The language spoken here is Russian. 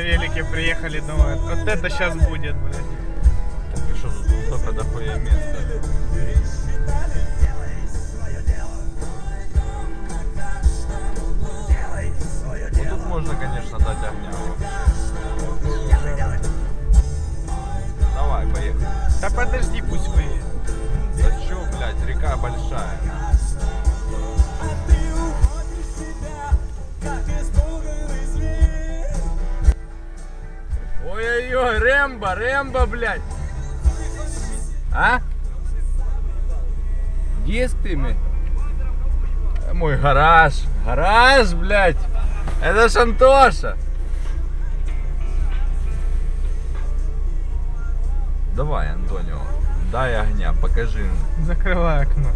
родственники приехали, думают, вот это сейчас будет, блядь. Так и что тут столько дохуя места? Вот тут можно, конечно, дать огня. Давай, поехали. Да подожди, пусть выедет. Да чё, блядь, река большая. Ой-ой-ой, Рэмбо, Рэмбо, блядь. А? С теми? Э, Мой гараж. Гараж, блядь. Это ж Антоша. Давай, Антонио, дай огня, покажи. Закрывай окно.